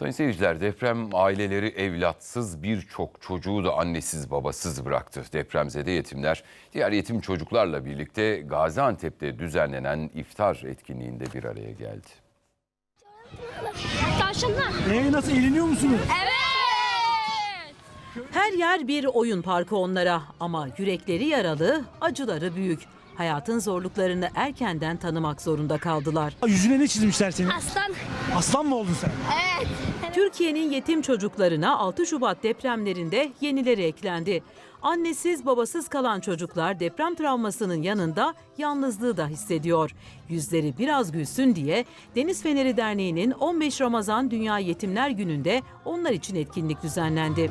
Sayın seyirciler deprem aileleri evlatsız birçok çocuğu da annesiz babasız bıraktı. Depremzede yetimler diğer yetim çocuklarla birlikte Gaziantep'te düzenlenen iftar etkinliğinde bir araya geldi. Tavşanlar. Ee, nasıl eğleniyor musunuz? Evet. Her yer bir oyun parkı onlara ama yürekleri yaralı, acıları büyük. Hayatın zorluklarını erkenden tanımak zorunda kaldılar. Yüzüne ne çizmişler senin? Aslan. Aslan mı oldun sen? Evet. Türkiye'nin yetim çocuklarına 6 Şubat depremlerinde yenileri eklendi. Annesiz babasız kalan çocuklar deprem travmasının yanında yalnızlığı da hissediyor. Yüzleri biraz gülsün diye Deniz Feneri Derneği'nin 15 Ramazan Dünya Yetimler Günü'nde onlar için etkinlik düzenlendi.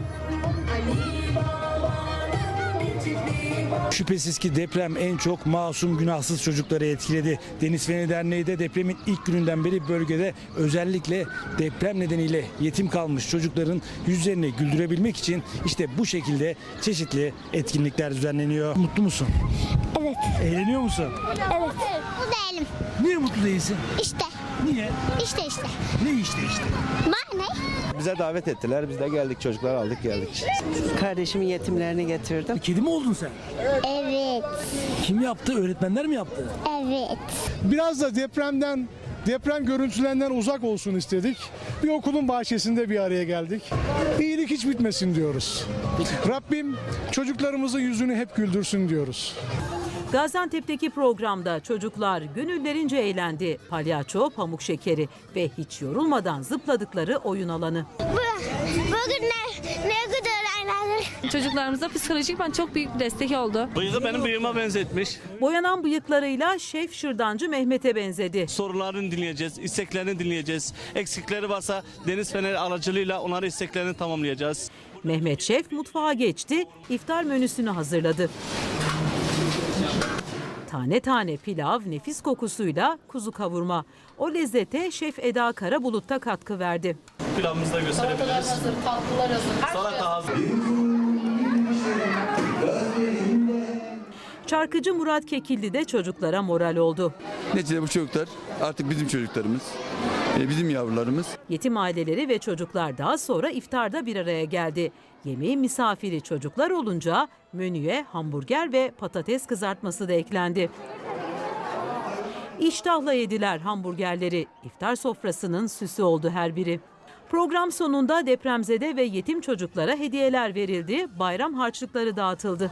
Şüphesiz ki deprem en çok masum günahsız çocukları etkiledi. Deniz Feni Derneği de depremin ilk gününden beri bölgede özellikle deprem nedeniyle yetim kalmış çocukların yüzlerini güldürebilmek için işte bu şekilde çeşitli etkinlikler düzenleniyor. Mutlu musun? Evet. Eğleniyor musun? Evet. Bu değilim. Niye mutlu değilsin? İşte. Niye? İşte işte. Ne işte işte? Bak ne? Bize davet ettiler. Biz de geldik çocuklar aldık geldik. Kardeşimin yetimlerini getirdim. Kedi mi oldun sen? Evet. Kim yaptı? Öğretmenler mi yaptı? Evet. Biraz da depremden, deprem görüntülerinden uzak olsun istedik. Bir okulun bahçesinde bir araya geldik. İyilik hiç bitmesin diyoruz. Rabbim çocuklarımızın yüzünü hep güldürsün diyoruz. Gaziantep'teki programda çocuklar gönüllerince eğlendi. Palyaço, pamuk şekeri ve hiç yorulmadan zıpladıkları oyun alanı. Bu, bugün ne, ne kadar eğlendik. Çocuklarımıza psikolojik ben çok büyük bir destek oldu. Bıyığı benim bıyığıma benzetmiş. Boyanan bıyıklarıyla Şef Şırdancı Mehmet'e benzedi. Sorularını dinleyeceğiz, isteklerini dinleyeceğiz. Eksikleri varsa Deniz Feneri aracılığıyla onların isteklerini tamamlayacağız. Mehmet Şef mutfağa geçti, iftar menüsünü hazırladı. Tane tane pilav, nefis kokusuyla kuzu kavurma. O lezzete Şef Eda Karabulut da katkı verdi. Pilavımızı da gösterebiliriz. hazır, tatlılar hazır. Salata hazır. Şarkıcı Murat Kekilli de çocuklara moral oldu. Neticede bu çocuklar artık bizim çocuklarımız, e, bizim yavrularımız. Yetim aileleri ve çocuklar daha sonra iftarda bir araya geldi. Yemeğin misafiri çocuklar olunca menüye hamburger ve patates kızartması da eklendi. İştahla yediler hamburgerleri. İftar sofrasının süsü oldu her biri. Program sonunda depremzede ve yetim çocuklara hediyeler verildi, bayram harçlıkları dağıtıldı.